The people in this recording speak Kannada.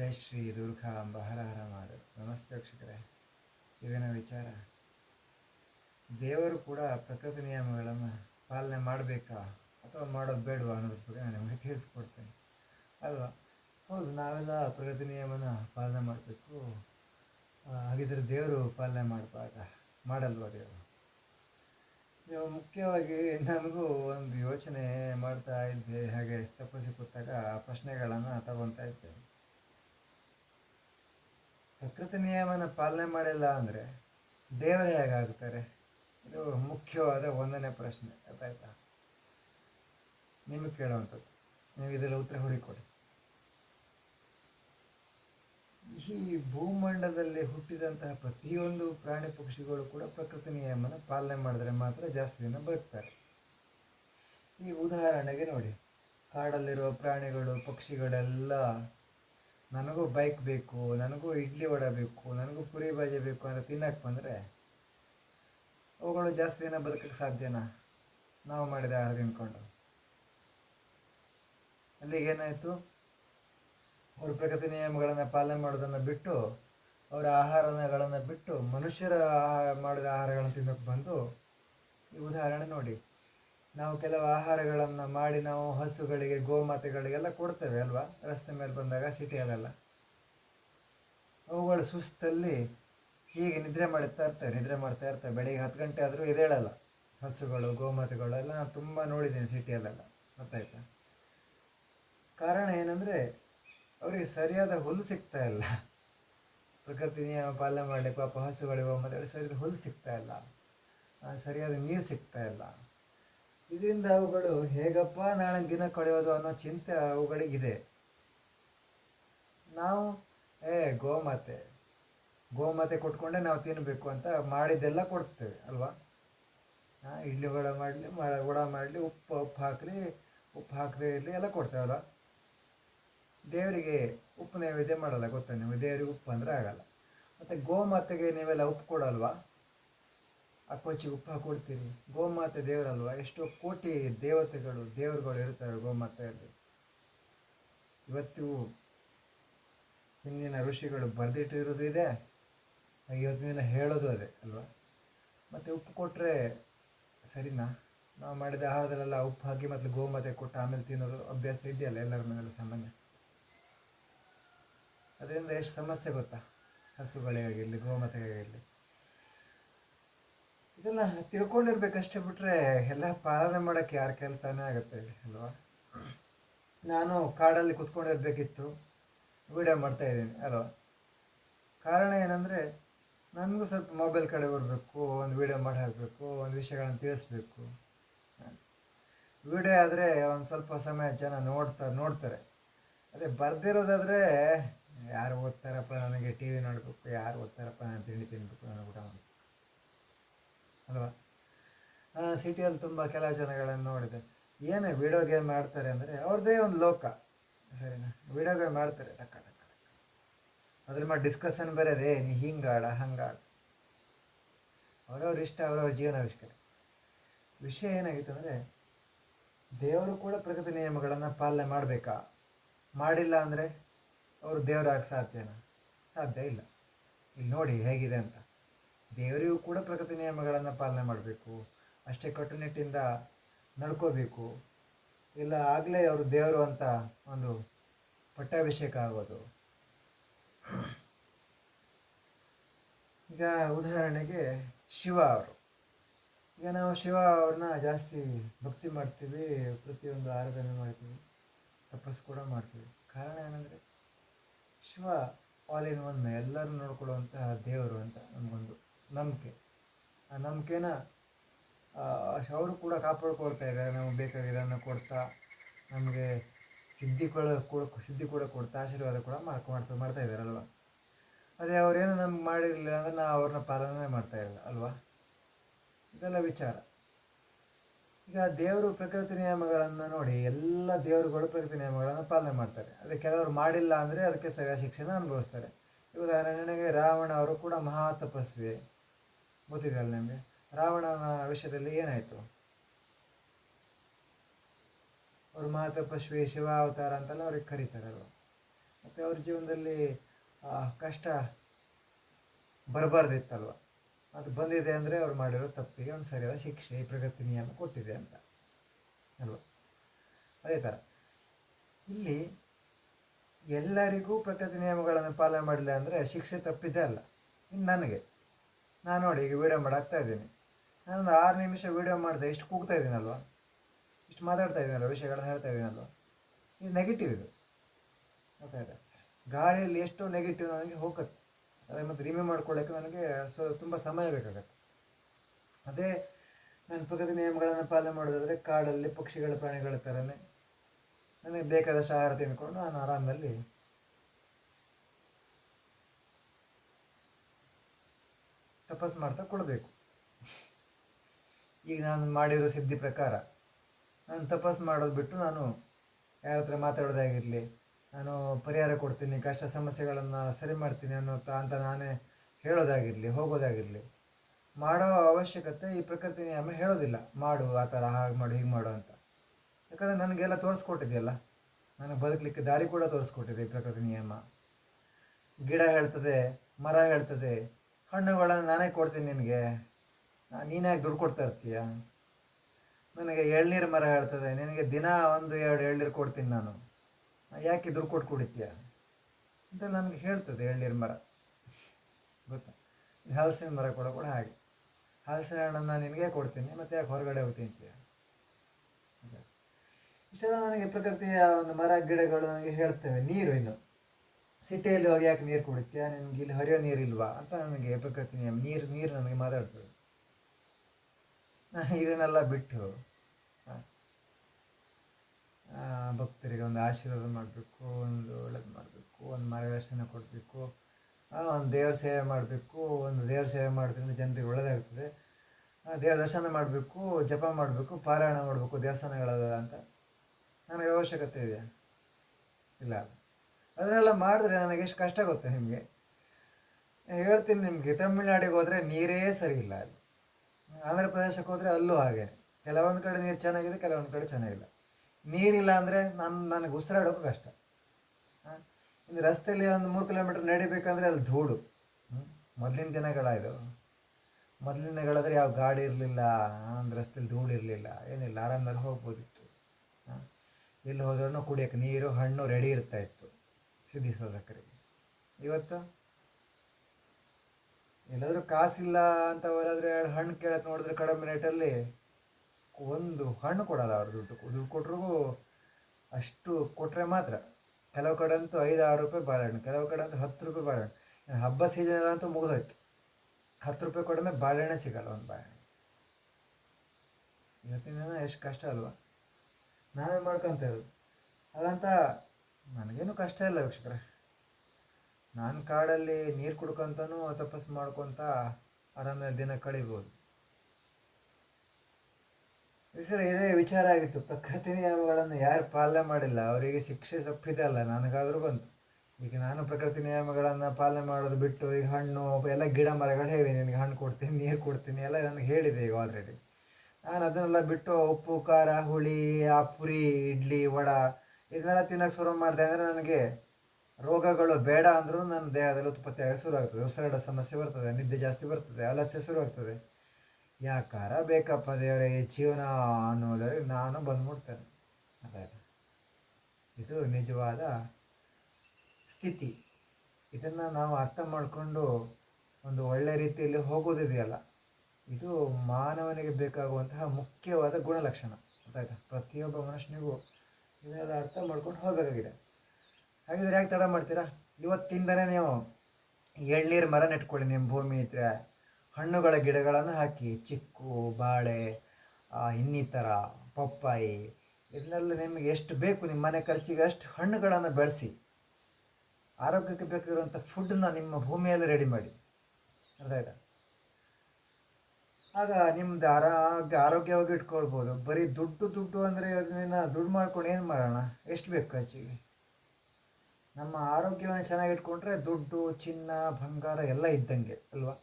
ಜೈ ಶ್ರೀ ದುರ್ಗಾ ಅಂಬ ಹರ ಹರ ಮಾಡು. ನಮಸ್ತೆ ವೀಕ್ಷಕರೇ. ಇವನ ವಿಚಾರ. ದೇವರು ಕೂಡ ಪ್ರಕೃತಿ ನಿಯಮಗಳನ್ನು ಪಾಲನೆ ಮಾಡಬೇಕಾ ಅಥವಾ ಮಾಡೋದು ಬೇಡವಾ ಅನ್ನೋದ್ರ ಬಗ್ಗೆ ನಾನು ನಿಮಗೆ ತಿಳಿಸ್ಕೊಡ್ತೇನೆ. ಅಲ್ವಾ? ಹೌದು, ನಾವೆಲ್ಲ ಪ್ರಕೃತಿ ನಿಯಮನ ಪಾಲನೆ ಮಾಡಬೇಕು. ಹಾಗಿದ್ರೆ ದೇವರು ಪಾಲನೆ ಮಾಡಬಾರ್ದ? ಮಾಡಲ್ವಾ ದೇವರು? ನೀವು ಮುಖ್ಯವಾಗಿ ನನಗೂ ಒಂದು ಯೋಚನೆ ಮಾಡ್ತಾ ಇದ್ದೆ, ಹಾಗೆ ತಪ್ಪಿಸಿ ಕೂತಾಗ ಪ್ರಶ್ನೆಗಳನ್ನು ತಗೊತಾ ಇದ್ದೆ ಪ್ರಕೃತಿ ನಿಯಮನ ಪಾಲನೆ ಮಾಡಿಲ್ಲ ಅಂದರೆ ದೇವರೇ ಹೇಗಾಗ್ತಾರೆ ಇದು ಮುಖ್ಯವಾದ ಒಂದನೇ ಪ್ರಶ್ನೆ, ಗೊತ್ತಾಯ್ತಾ? ನಿಮಗೆ ಕೇಳುವಂಥದ್ದು. ನೀವು ಇದರಲ್ಲಿ ಉತ್ತರ ಹುಡುಕೊಡಿ. ಈ ಭೂಮಂಡಲದಲ್ಲಿ ಹುಟ್ಟಿದಂತಹ ಪ್ರತಿಯೊಂದು ಪ್ರಾಣಿ ಪಕ್ಷಿಗಳು ಕೂಡ ಪ್ರಕೃತಿ ನಿಯಮನ ಪಾಲನೆ ಮಾಡಿದ್ರೆ ಮಾತ್ರ ಜಾಸ್ತಿ ದಿನ ಬದುಕ್ತಾರೆ. ಈ ಉದಾಹರಣೆಗೆ ನೋಡಿ, ಕಾಡಲ್ಲಿರುವ ಪ್ರಾಣಿಗಳು, ಪಕ್ಷಿಗಳೆಲ್ಲ ನನಗೂ ಬೈಕ್ ಬೇಕು, ನನಗೂ ಇಡ್ಲಿ ವಡ ಬೇಕು, ನನಗೂ ಪುರಿ ಬಾಜಿ ಬೇಕು ಅಂತ ತಿನ್ನಕ್ಕೆ ಬಂದರೆ ಅವುಗಳು ಜಾಸ್ತಿ ದಿನ ಬದುಕಕ್ಕೆ ಸಾಧ್ಯನಾ? ನಾವು ಮಾಡಿದ ಆಹಾರ ತಿನ್ಕೊಂಡು. ಅಲ್ಲಿಗೇನಾಯಿತು ಅವ್ರ ಪ್ರಕೃತಿ ನಿಯಮಗಳನ್ನು ಪಾಲನೆ ಮಾಡೋದನ್ನು ಬಿಟ್ಟು, ಅವರ ಆಹಾರಗಳನ್ನು ಬಿಟ್ಟು ಮನುಷ್ಯರ ಆಹಾರ, ಮಾಡಿದ ಆಹಾರಗಳನ್ನು ತಿನ್ನೋಕ್ಕೆ ಬಂದು ಈ ಉದಾಹರಣೆ ನೋಡಿ. ನಾವು ಕೆಲವು ಆಹಾರಗಳನ್ನು ಮಾಡಿ ನಾವು ಹಸುಗಳಿಗೆ ಗೋಮಾತೆಗಳಿಗೆಲ್ಲ ಕೊಡ್ತೇವೆ ಅಲ್ವಾ? ರಸ್ತೆ ಮೇಲೆ ಬಂದಾಗ ಸಿಟಿಯಲ್ಲೆಲ್ಲ ಅವುಗಳು ಸುಸ್ತಲ್ಲಿ ಹೀಗೆ ನಿದ್ರೆ ಮಾಡುತ್ತಾ ಇರ್ತವೆ ನಿದ್ರೆ ಮಾಡ್ತಾ ಇರ್ತವೆ ಬೆಳಿಗ್ಗೆ ಹತ್ತು ಗಂಟೆ ಆದರೂ ಎದೇಳಲ್ಲ ಹಸುಗಳು, ಗೋಮಾತೆಗಳು ಎಲ್ಲ ನಾನು ತುಂಬ ನೋಡಿದ್ದೀನಿ ಸಿಟಿಯಲ್ಲೆಲ್ಲ ಗೊತ್ತಾಯ್ತಾ? ಕಾರಣ ಏನಂದರೆ, ಅವರಿಗೆ ಸರಿಯಾದ ಹುಲ್ಲು ಸಿಗ್ತಾ ಇಲ್ಲ. ಪ್ರಕೃತಿ ನಿಯಮ ಪಾಲನೆ ಮಾಡಲಿಕ್ಕೆ ಪಾಪ ಹಸುಗಳಿಗೆ ಗೋಮಾತೆಗಳು ಸರಿಯಾದ ಹುಲ್ಲು ಸಿಗ್ತಾ ಇಲ್ಲ. ಸರಿಯಾದ ನೀರು ಸಿಗ್ತಾ ಇಲ್ಲ. ಇದರಿಂದ ಅವುಗಳು ಹೇಗಪ್ಪ ನಾಳೆ ದಿನ ಕಳೆಯೋದು ಅನ್ನೋ ಚಿಂತೆ ಅವುಗಳಿಗಿದೆ. ನಾವು, ಏ, ಗೋಮಾತೆ ಗೋಮಾತೆ ಕೊಟ್ಕೊಂಡೆ ನಾವು ತಿನ್ನಬೇಕು ಅಂತ ಮಾಡಿದ್ದೆಲ್ಲ ಕೊಡ್ತೇವೆ, ಅಲ್ವಾ? ಹಾಂ ಇಡ್ಲಿ ವಡ ಮಾಡಲಿ ವಡ ಮಾಡಲಿ, ಉಪ್ಪು ಉಪ್ಪು ಹಾಕಲಿ, ಉಪ್ಪು ಹಾಕ್ರಿ ಇರಲಿ ಎಲ್ಲ ಕೊಡ್ತೇವಲ್ಲ ದೇವರಿಗೆ ಉಪ್ಪು ನೈವೇದ್ಯ ಮಾಡಲ್ಲ, ಗೊತ್ತಾ ನಿಮಗೆ? ದೇವರಿಗೆ ಉಪ್ಪು ಅಂದರೆ ಆಗಲ್ಲ. ಮತ್ತು ಗೋಮಾತೆಗೆ ನೀವೆಲ್ಲ ಉಪ್ಪು ಕೊಡಲ್ವಾ? ಆ ಉಪ್ಪ ಕೊಡ್ತೀರಿ ಗೋಮಾತೆ ದೇವರಲ್ವಾ? ಎಷ್ಟೋ ಕೋಟಿ ದೇವತೆಗಳು, ದೇವರುಗಳು ಇರ್ತವೆ ಗೋಮಾತೆಯಲ್ಲಿ ಇವತ್ತಿಗೂ ಹಿಂದಿನ ಋಷಿಗಳು ಬರೆದಿಟ್ಟಿರೋದು ಇದೆ. ಇವತ್ತಿನ ದಿನ ಹೇಳೋದು ಅದೇ, ಅಲ್ವಾ? ಮತ್ತು ಉಪ್ಪು ಕೊಟ್ಟರೆ ಸರಿನಾ? ನಾವು ಮಾಡಿದ ಆಹಾರದಲ್ಲೆಲ್ಲ ಉಪ್ಪು ಹಾಕಿ ಮತ್ತು ಗೋಮಾತೆ ಕೊಟ್ಟು ಆಮೇಲೆ ತಿನ್ನೋದು ಅಭ್ಯಾಸ ಇದೆಯಲ್ಲ ಎಲ್ಲರ ಮನೆಯಲ್ಲೂ ಸಾಮಾನ್ಯ? ಅದರಿಂದ ಎಷ್ಟು ಸಮಸ್ಯೆ ಗೊತ್ತಾ? ಹಸುಗಳಿಗಾಗಿರಲಿ ಗೋಮಾತೆಗಾಗಿರಲಿ ಇದೆಲ್ಲ ತಿಳ್ಕೊಂಡಿರ್ಬೇಕಷ್ಟೇ ಬಿಟ್ರೆ ಎಲ್ಲ ಪಾಲನೆ ಮಾಡೋಕ್ಕೆ ಯಾರ ಕೆಲಸನೇ ಆಗುತ್ತೆ ಅಲ್ವಾ? ನಾನು ಕಾಡಲ್ಲಿ ಕುತ್ಕೊಂಡಿರ್ಬೇಕಿತ್ತು, ವಿಡಿಯೋ ಮಾಡ್ತಾ ಇದ್ದೀನಿ, ಅಲ್ವಾ? ಕಾರಣ ಏನಂದರೆ, ನನಗೂ ಸ್ವಲ್ಪ ಮೊಬೈಲ್ ಕಡೆ ಬರಬೇಕು, ಒಂದು ವಿಡಿಯೋ ಮಾಡಿ ಹಾಕಬೇಕು, ಒಂದು ವಿಷಯಗಳನ್ನು ತಿಳಿಸ್ಬೇಕು. ವಿಡಿಯೋ ಆದರೆ ಒಂದು ಸ್ವಲ್ಪ ಸಮಯ ಜನ ನೋಡ್ತಾರೆ ನೋಡ್ತಾರೆ. ಅದೇ ಬರ್ದಿರೋದಾದರೆ, ಯಾರು ಓದ್ತಾರಪ್ಪ ನನಗೆ ಟಿ ವಿ ನೋಡಬೇಕು, ಯಾರು ಓದ್ತಾರಪ್ಪ ನಾನು ತಿಂಡಿ ತಿನ್ನಬೇಕು ನಾನು ಊಟ ಅಲ್ವಾ? ಸಿಟಿಯಲ್ಲಿ ತುಂಬ ಕೆಲವು ಜನಗಳನ್ನು ನೋಡಿದೆ. ಏನು ವಿಡಿಯೋ ಗೇಮ್ ಆಡ್ತಾರೆ ಅಂದರೆ ಅವ್ರದ್ದೇ ಒಂದು ಲೋಕ. ಸರಿನಾ? ವಿಡಿಯೋ ಗೇಮ್ ಆಡ್ತಾರೆ, ಟಕ್ಕ ಟಕ್ಕ ಅದ್ರ ಮಾಡಿ ಡಿಸ್ಕಷನ್ ಬರೋದೇ ನೀ ಹಿಂಗಾಡ ಆಡ, ಹಂಗೆ ಆಡ. ಅವ್ರವ್ರ ಇಷ್ಟ, ಅವ್ರವ್ರ ಜೀವನಾವಿಷ್ಕರ ವಿಷಯ ಏನಾಗಿತ್ತು ಅಂದರೆ, ದೇವರು ಕೂಡ ಪ್ರಕೃತಿ ನಿಯಮಗಳನ್ನು ಪಾಲನೆ ಮಾಡಬೇಕಾ? ಮಾಡಿಲ್ಲ ಅಂದರೆ ಅವರು ದೇವರಾಗ ಸಾಧ್ಯನಾ? ಸಾಧ್ಯ ಇಲ್ಲ. ಇಲ್ಲಿ ನೋಡಿ ಹೇಗಿದೆ ಅಂತ. ದೇವರಿಗೂ ಕೂಡ ಪ್ರಕೃತಿ ನಿಯಮಗಳನ್ನು ಪಾಲನೆ ಮಾಡಬೇಕು, ಅಷ್ಟೇ ಕಟ್ಟುನಿಟ್ಟಿಂದ ನಡ್ಕೋಬೇಕು. ಇಲ್ಲ ಆಗಲೇ ಅವರು ದೇವರು ಅಂತ ಒಂದು ಪಟ್ಟಾಭಿಷೇಕ ಆಗೋದು. ಈಗ ಉದಾಹರಣೆಗೆ ಶಿವ ಅವರು. ಈಗ ನಾವು ಶಿವ ಅವ್ರನ್ನ ಜಾಸ್ತಿ ಭಕ್ತಿ ಮಾಡ್ತೀವಿ, ಪ್ರತಿಯೊಂದು ಆರಾಧನೆ ಮಾಡ್ತೀವಿ, ತಪಸ್ಸು ಕೂಡ ಮಾಡ್ತೀವಿ. ಕಾರಣ ಏನಂದರೆ ಶಿವ ಆಲ್ ಇನ್ ಎಲ್ಲರೂ ನೋಡ್ಕೊಳ್ಳುವಂತಹ ದೇವರು ಅಂತ ನಮಗೊಂದು ನಂಬಿಕೆ. ಆ ನಂಬಿಕೆನ ಅವರು ಕೂಡ ಕಾಪಾಡ್ಕೊಳ್ತಾ ಇದ್ದಾರೆ. ನಮಗೆ ಬೇಕಾಗಿರೋದನ್ನು ಕೊಡ್ತಾ, ನಮಗೆ ಸಿದ್ಧಿ ಕೂಡ ಕೂಡ, ಸಿದ್ಧಿ ಕೂಡ ಕೊಡ್ತಾ, ಆಶೀರ್ವಾದ ಕೂಡ ಮಾಡ್ಕೊ ಮಾಡ್ತಾ ಮಾಡ್ತಾ ಇದ್ದಾರಲ್ವ? ಅದೇ ಅವರೇನು ನಮ್ಗೆ ಮಾಡಿರಲಿಲ್ಲ ಅಂದರೆ ನಾವು ಅವ್ರನ್ನ ಪಾಲನೆ ಮಾಡ್ತಾ ಇರಲಿಲ್ಲ ಅಲ್ವಾ? ಇದೆಲ್ಲ ವಿಚಾರ. ಈಗ ದೇವರು ಪ್ರಕೃತಿ ನಿಯಮಗಳನ್ನು ನೋಡಿ, ಎಲ್ಲ ದೇವರುಗಳು ಪ್ರಕೃತಿ ನಿಯಮಗಳನ್ನು ಪಾಲನೆ ಮಾಡ್ತಾರೆ. ಅದೇ ಕೆಲವರು ಮಾಡಿಲ್ಲ ಅಂದರೆ ಅದಕ್ಕೆ ಸರಿಯಾದ ಶಿಕ್ಷೆನ ಅನುಭವಿಸ್ತಾರೆ. ಉದಾಹರಣೆಗೆ ರಾವಣ ಅವರು ಕೂಡ ಮಹಾ ತಪಸ್ವಿ ಗೊತ್ತಿದೆಯಲ್ಲ ನಿಮಗೆ? ರಾವಣನ ವಿಷಯದಲ್ಲಿ ಏನಾಯಿತು? ಅವರು ಮಹಾತಪಸ್ವಿ ಶಿವ ಅವತಾರ ಅಂತೆಲ್ಲ ಅವ್ರಿಗೆ ಕರೀತಾರಲ್ವ ಮತ್ತು ಅವ್ರ ಜೀವನದಲ್ಲಿ ಕಷ್ಟ ಬರಬಾರ್ದಿತ್ತಲ್ವ? ಅದು ಬಂದಿದೆ ಅಂದರೆ ಅವ್ರು ಮಾಡಿರೋ ತಪ್ಪಿಗೆ ಒಂದು ಸರಿಯಾದ ಶಿಕ್ಷೆ, ಪ್ರಗತಿ ನಿಯಮ ಕೊಟ್ಟಿದೆ ಅಂತ. ಅಲ್ವ? ಅದೇ ಥರ. ಇಲ್ಲಿ ಎಲ್ಲರಿಗೂ ಪ್ರಕೃತಿ ನಿಯಮಗಳನ್ನು ಪಾಲನೆ ಮಾಡಲಿಲ್ಲ ಅಂದರೆ ಶಿಕ್ಷೆ ತಪ್ಪಿದ್ದೇ ಅಲ್ಲ. ಇನ್ನು ನನಗೆ. ನಾನು ನೋಡಿ ಈಗ ವೀಡಿಯೋ ಮಾಡಾಕ್ತಾ ಇದ್ದೀನಿ. ನಾನೊಂದು ಆರು ನಿಮಿಷ ವೀಡಿಯೋ ಮಾಡಿದೆ, ಇಷ್ಟು ಕೂಗ್ತಾ ಇದ್ದೀನಲ್ವ? ಇಷ್ಟು ಮಾತಾಡ್ತಾ ಇದ್ದೀನಲ್ವ, ವಿಷಯಗಳನ್ನ ಹೇಳ್ತಾ ಇದ್ದೀನಲ್ವ? ಇದು ನೆಗೆಟಿವ್ ಇದು. ಗೊತ್ತಾಯ್ತಾ ಗಾಳಿಯಲ್ಲಿ ಎಷ್ಟು ನೆಗೆಟಿವ್ ನನಗೆ ಹೋಗುತ್ತೆ. ಅದೇ ಮತ್ತು ರಿಮೂವ್ ಮಾಡ್ಕೊಳ್ಳೋಕ್ಕೆ ನನಗೆ ಸೊ ತುಂಬ ಸಮಯ ಬೇಕಾಗತ್ತೆ. ಅದೇ ನನ್ನ ಪ್ರಕೃತಿ ನಿಯಮಗಳನ್ನು ಪಾಲನೆ ಮಾಡೋದಾದರೆ ಕಾಡಲ್ಲಿ ಪಕ್ಷಿಗಳ ಪ್ರಾಣಿಗಳ ಥರನೇ. ನನಗೆ ಬೇಕಾದಷ್ಟು ಆಹಾರ ತಿಂದ್ಕೊಂಡು ನಾನು ಆರಾಮಲ್ಲಿ ತಪಸ್ ಮಾಡ್ತಾ ಕೊಡಬೇಕು. ಈಗ ನಾನು ಮಾಡಿರೋ ಸಿದ್ಧಿ ಪ್ರಕಾರ, ನಾನು ತಪಸ್ ಮಾಡೋದು ಬಿಟ್ಟು ನಾನು ಯಾರ ಹತ್ರ ಮಾತಾಡೋದಾಗಿರಲಿ ನಾನು ಪರಿಹಾರ ಕೊಡ್ತೀನಿ, ಕಷ್ಟ ಸಮಸ್ಯೆಗಳನ್ನು ಸರಿ ಮಾಡ್ತೀನಿ ಅನ್ನೋ ಅಂತ ನಾನೇ ಹೇಳೋದಾಗಿರಲಿ, ಹೋಗೋದಾಗಿರಲಿ, ಮಾಡೋ ಅವಶ್ಯಕತೆ ಈ ಪ್ರಕೃತಿ ನಿಯಮ ಹೇಳೋದಿಲ್ಲ, ಮಾಡು ಆ ಥರ ಹಾಗೆ ಮಾಡು, ಹೀಗೆ ಮಾಡು ಅಂತ. ಯಾಕಂದರೆ ನನಗೆಲ್ಲ ತೋರಿಸ್ಕೊಟ್ಟಿದೆಯಲ್ಲ, ನನಗೆ ಬದುಕಲಿಕ್ಕೆ ದಾರಿ ಕೂಡ ತೋರಿಸ್ಕೊಟ್ಟಿದೆ ಈ ಪ್ರಕೃತಿ ನಿಯಮ. ಗಿಡ ಹೇಳ್ತದೆ, ಮರ ಹೇಳ್ತದೆ ಹಣ್ಣುಗಳನ್ನು ನಾನೇ ಕೊಡ್ತೀನಿ ನಿನಗೆ. ನೀನಾಗಿ ದುಡ್ಡು ಕೊಡ್ತಾ ಇರ್ತೀಯ? ನನಗೆ ಎಳ್ನೀರು ಮರ ಹೇಳ್ತದೆ. ನಿನಗೆ ದಿನ ಒಂದು ಎರಡು ಎಳ್ನೀರು ಕೊಡ್ತೀನಿ ನಾನು. ಯಾಕೆ ದುಡ್ಡು ಕೊಟ್ಟು ಕುಡಿತೀಯ ಅಂತ ನನಗೆ ಹೇಳ್ತದೆ ಎಳ್ನೀರು ಮರ. ಗೊತ್ತಾ? ಹಲಸಿನ ಮರ ಕೂಡ ಕೂಡ ಹಾಗೆ. ಹಲಸಿನ ಹಣ್ಣನ್ನು ನಿನಗೆ ಕೊಡ್ತೀನಿ, ಮತ್ತು ಯಾಕೆ ಹೊರಗಡೆ ಹೋಗಿ ತಿಂತೀಯ? ಇಷ್ಟೆಲ್ಲ ನನಗೆ ಪ್ರಕೃತಿಯ ಒಂದು ಮರ ಗಿಡಗಳು ನನಗೆ ಹೇಳ್ತೇವೆ, ನೀರು ಇನ್ನು. ಸಿಟಿಯಲ್ಲಿ ಹೋಗಿ ಯಾಕೆ ನೀರು ಕುಡಿತೀಯ? ನಿನ್ಗೆ ಇಲ್ಲಿ ಹರಿಯೋ ನೀರಿಲ್ವಾ? ಅಂತ ನನಗೆ ಪ್ರಕೃತಿ ನೀರು ನೀರು ನನಗೆ ಮಾತಾಡ್ತದೆ ನಾನು ಇದನ್ನೆಲ್ಲ ಬಿಟ್ಟು ಭಕ್ತರಿಗೆ ಒಂದು ಆಶೀರ್ವಾದ ಮಾಡಬೇಕು, ಒಂದು ಒಳ್ಳೇದು ಮಾಡಬೇಕು, ಒಂದು ಮಾರ್ಗದರ್ಶನ ಕೊಡಬೇಕು ಒಂದು ದೇವ್ರ ಸೇವೆ ಮಾಡಬೇಕು, ಒಂದು ದೇವ್ರ ಸೇವೆ ಮಾಡೋದ್ರಿಂದ ಜನರಿಗೆ ಒಳ್ಳೆಯದಾಗ್ತದೆ ದೇವ್ರ ದರ್ಶನ ಮಾಡಬೇಕು, ಜಪ ಮಾಡಬೇಕು, ಪಾರಾಯಣ ಮಾಡಬೇಕು ದೇವಸ್ಥಾನಗಳದ ಅಂತ. ನನಗೆ ಅವಶ್ಯಕತೆ ಇದೆ. ಇಲ್ಲ. ಅದನ್ನೆಲ್ಲ ಮಾಡಿದ್ರೆ ನನಗೆ ಎಷ್ಟು ಕಷ್ಟ ಗೊತ್ತಾ ನಿಮಗೆ? ಹೇಳ್ತೀನಿ ನಿಮಗೆ, ತಮಿಳ್ನಾಡಿಗೆ ಹೋದರೆ ನೀರೇ ಸರಿ ಇಲ್ಲ ಅಲ್ಲಿ. ಆಂಧ್ರ ಪ್ರದೇಶಕ್ಕೆ ಹೋದರೆ ಅಲ್ಲೂ ಹಾಗೆ. ಕೆಲವೊಂದು ಕಡೆ ನೀರು ಚೆನ್ನಾಗಿದೆ, ಕೆಲವೊಂದು ಕಡೆ ಚೆನ್ನಾಗಿಲ್ಲ. ನೀರಿಲ್ಲ ಅಂದರೆ ನನ್ನ ನನಗೆ ಉಸಿರಾಡೋಕ್ಕೂ ಕಷ್ಟ. ಇನ್ನು ರಸ್ತೆಯಲ್ಲಿ ಒಂದು ಮೂರು ಕಿಲೋಮೀಟ್ರ್ ನಡಿಬೇಕಂದ್ರೆ ಅಲ್ಲಿ ಧೂಳು. ಮೊದಲಿನ ದಿನಗಳಾಯಿತು. ಮೊದಲಿನ ದಿನಗಳಾದರೆ ಯಾವ ಗಾಡಿ ಇರಲಿಲ್ಲ, ಒಂದು ರಸ್ತೆಯಲ್ಲಿ ಧೂಳು ಇರಲಿಲ್ಲ, ಏನಿಲ್ಲ, ಆರಾಮದಲ್ಲಿ ಹೋಗ್ಬೋದಿತ್ತು. ಇಲ್ಲಿ ಹೋದ್ರೂ ಕುಡಿಯೋಕ್ಕೆ ನೀರು, ಹಣ್ಣು ರೆಡಿ ಇರ್ತಾ ಇತ್ತು ಸಿದ್ಧಿಸೋದಕ್ಕರಿಗೆ ಇವತ್ತು? ಎಲ್ಲಾದರೂ ಕಾಸಿಲ್ಲ ಅಂತ ಎರಡು ಹಣ್ಣು ಕೇಳಕ್ಕೆ ನೋಡಿದ್ರೆ ಕಡಿಮೆ ರೇಟಲ್ಲಿ ಒಂದು ಹಣ್ಣು ಕೊಡಲ್ಲ ಅವ್ರು ದುಡ್ಡು. ದುಡ್ಡು ಕೊಟ್ರಿಗೂ ಅಷ್ಟು ಕೊಟ್ಟರೆ ಮಾತ್ರ. ಕೆಲವು ಕಡೆ ಅಂತೂ ಐದು ಆರು ರೂಪಾಯಿ ಬಾಳೆಹಣ್ಣು ಕೆಲವು ಕಡೆ ಅಂತೂ ಹತ್ತು ರೂಪಾಯಿ ಬಾಳೆಹಣ್ಣು ಹಬ್ಬ ಸೀಸನ್ ಅಂತೂ ಮುಗಿದೋಯ್ತು. ಹತ್ತು ರೂಪಾಯಿ ಕೊಡಮೆ ಬಾಳೆಹಣ್ಣೆ ಸಿಗಲ್ಲ ಒಂದು ಬಾಳೆಹಣ್ಣು ಇವತ್ತಿನ ಎಷ್ಟು ಕಷ್ಟ ಅಲ್ವಾ? ನಾವೇ ಮಾಡ್ಕೊಂತ ಇರೋದು? ಅದಂತ ನನಗೇನು ಕಷ್ಟ ಇಲ್ಲ ವೀಕ್ಷಕರೇ. ನಾನು ಕಾಡಲ್ಲಿ ನೀರು ಕುಡ್ಕೊಂತನೂ ತಪಸ್ ಮಾಡ್ಕೊತ ಆರಾಮಾಗಿ ದಿನ ಕಳಿಬೋದು. ವೀಕ್ಷಕರೇ, ಇದೇ ವಿಚಾರ ಆಗಿತ್ತು. ಪ್ರಕೃತಿ ನಿಯಮಗಳನ್ನು ಯಾರು ಪಾಲನೆ ಮಾಡಿಲ್ಲ. ಅವರಿಗೆ ಶಿಕ್ಷೆ ತಪ್ಪಿದೆ ಅಲ್ಲ, ನನಗಾದರೂ ಬಂತು. ಈಗ ನಾನು ಪ್ರಕೃತಿ ನಿಯಮಗಳನ್ನು ಪಾಲನೆ ಮಾಡೋದು ಬಿಟ್ಟು ಈಗ ಹಣ್ಣು, ಎಲ್ಲ ಗಿಡ ಮರಗಳು ಹೇಳಿ, ನಿನಗೆ ಹಣ್ಣು ಕೊಡ್ತೀನಿ, ನೀರು ಕೊಡ್ತೀನಿ, ಎಲ್ಲ ನನಗೆ ಹೇಳಿದೆ ಈಗ ಆಲ್ರೆಡಿ ನಾನು ಅದನ್ನೆಲ್ಲ ಬಿಟ್ಟು ಉಪ್ಪು, ಖಾರ, ಹುಳಿ, ಆ ಪುರಿ, ಇಡ್ಲಿ, ವಡ ಇದನ್ನೆಲ್ಲ ತಿನ್ನೋಕೆ ಶುರು ಮಾಡಿದೆ ಅಂದರೆ ನನಗೆ ರೋಗಗಳು ಬೇಡ ಅಂದರೂ ನನ್ನ ದೇಹದಲ್ಲಿ ಉತ್ಪತ್ತಿ ಆಗೋಕ್ಕೆ ಶುರು ಆಗ್ತದೆ. ಉಸಿರಾಟ ಸಮಸ್ಯೆ ಬರ್ತದೆ, ನಿದ್ದೆ ಜಾಸ್ತಿ ಬರ್ತದೆ ಅಲಸ್ಯ ಶುರು ಆಗ್ತದೆ. ಯಾಕಾರ ಬೇಕಪ್ಪ ದೇವರೇ ಜೀವನ ಅನ್ನೋದರಿಗೆ ನಾನು ಬಂದ್ಬಿಡ್ತೇನೆ. ಅದಾಗ ಇದು ನಿಜವಾದ ಸ್ಥಿತಿ. ಇದನ್ನು ನಾವು ಅರ್ಥ ಮಾಡಿಕೊಂಡು ಒಂದು ಒಳ್ಳೆ ರೀತಿಯಲ್ಲಿ ಹೋಗೋದಿದೆಯಲ್ಲ ಇದು ಮಾನವನಿಗೆ ಬೇಕಾಗುವಂತಹ ಮುಖ್ಯವಾದ ಗುಣಲಕ್ಷಣ. ಗೊತ್ತಾಯ್ತಾ? ಪ್ರತಿಯೊಬ್ಬ ಮನುಷ್ಯನಿಗೂ ಇದನ್ನೆಲ್ಲ ಅರ್ಥ ಮಾಡ್ಕೊಂಡು ಹೋಗಬೇಕಾಗಿದೆ. ಹಾಗಿದ್ರೆ ಯಾಕೆ ತಡ ಮಾಡ್ತೀರಾ? ಇವತ್ತಿಂದನೇ ನೀವು ಎಳ್ನೀರು ಮರ ನೆಟ್ಕೊಳ್ಳಿ ನಿಮ್ಮ ಭೂಮಿ ಇದ್ದರೆ ಹಣ್ಣುಗಳ ಗಿಡಗಳನ್ನು ಹಾಕಿ, ಚಿಕ್ಕು, ಬಾಳೆ ಇನ್ನಿತರ, ಪಪ್ಪಾಯಿ ಇದನ್ನೆಲ್ಲ ನಿಮಗೆ ಎಷ್ಟು ಬೇಕು ನಿಮ್ಮ ಮನೆ ಖರ್ಚಿಗೆ ಅಷ್ಟು ಹಣ್ಣುಗಳನ್ನು ಬೆಳೆಸಿ. ಆರೋಗ್ಯಕ್ಕೆ ಬೇಕಾಗಿರುವಂಥ ಫುಡ್ಡನ್ನ ನಿಮ್ಮ ಭೂಮಿಯಲ್ಲಿ ರೆಡಿ ಮಾಡಿ. ಅರ್ಥ ಆಯ್ತಾ? ಆಗ ನಿಮ್ದು ಆರಾಗ ಆರೋಗ್ಯವಾಗಿ ಇಟ್ಕೊಳ್ಬೋದು. ಬರೀ ದುಡ್ಡು ದುಡ್ಡು ಅಂದರೆ ಅದನ್ನ ದುಡ್ಡು ಮಾಡ್ಕೊಂಡು ಏನು ಮಾಡೋಣ? ಎಷ್ಟು ಬೇಕು ಖರ್ಚಿಗೆ ನಮ್ಮ ಆರೋಗ್ಯವನ್ನು ಚೆನ್ನಾಗಿ ಇಟ್ಕೊಂಡ್ರೆ ದುಡ್ಡು, ಚಿನ್ನ, ಬಂಗಾರ ಎಲ್ಲ ಇದ್ದಂಗೆ, ಅಲ್ವಾ?